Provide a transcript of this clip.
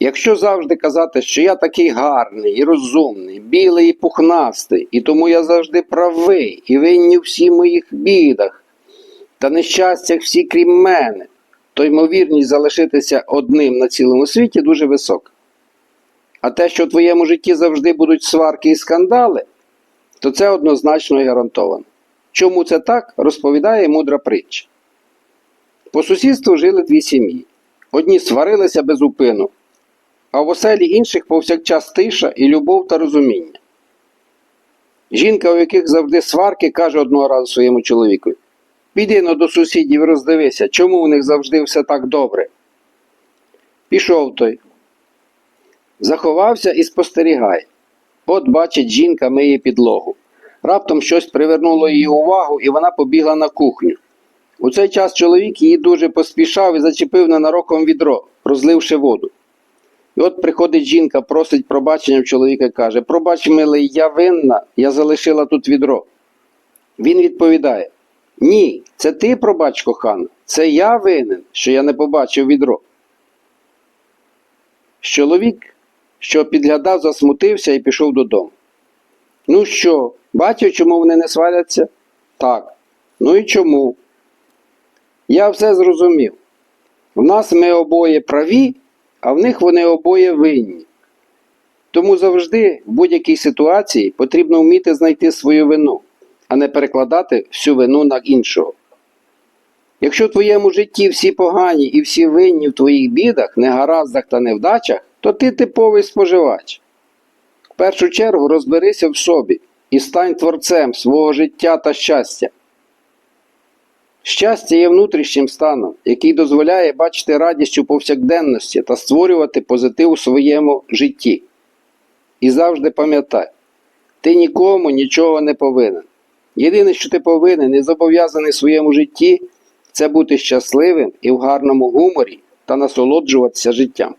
Якщо завжди казати, що я такий гарний і розумний, білий і пухнастий, і тому я завжди правий і винні в всіх моїх бідах та нещастях всі крім мене, то ймовірність залишитися одним на цілому світі дуже висока. А те, що в твоєму житті завжди будуть сварки і скандали, то це однозначно гарантовано. Чому це так, розповідає мудра притча. По сусідству жили дві сім'ї. Одні сварилися без упину, а в оселі інших повсякчас тиша і любов та розуміння. Жінка, у яких завжди сварки, каже одного разу своєму чоловікові: Піди но до сусідів роздивися, чому у них завжди все так добре. Пішов той. Заховався і спостерігає. От бачить, жінка миє підлогу. Раптом щось привернуло її увагу, і вона побігла на кухню. У цей час чоловік її дуже поспішав і зачепив ненароком відро, розливши воду. І от приходить жінка, просить пробачення в чоловіка і каже: Пробач, милий, я винна, я залишила тут відро. Він відповідає: Ні, це ти, пробач, кохана, це я винен, що я не побачив відро. Чоловік, що підглядав, засмутився і пішов додому. Ну що, бачив, чому вони не сваряться? Так. Ну і чому? Я все зрозумів. В нас ми обоє праві, а в них вони обоє винні. Тому завжди в будь-якій ситуації потрібно вміти знайти свою вину, а не перекладати всю вину на іншого. Якщо в твоєму житті всі погані і всі винні в твоїх бідах, негараздах та невдачах, то ти типовий споживач. В першу чергу розберися в собі і стань творцем свого життя та щастя. Щастя є внутрішнім станом, який дозволяє бачити радість у повсякденності та створювати позитив у своєму житті. І завжди пам'ятай, ти нікому нічого не повинен. Єдине, що ти повинен і зобов'язаний в своєму житті, це бути щасливим і в гарному гуморі та насолоджуватися життям.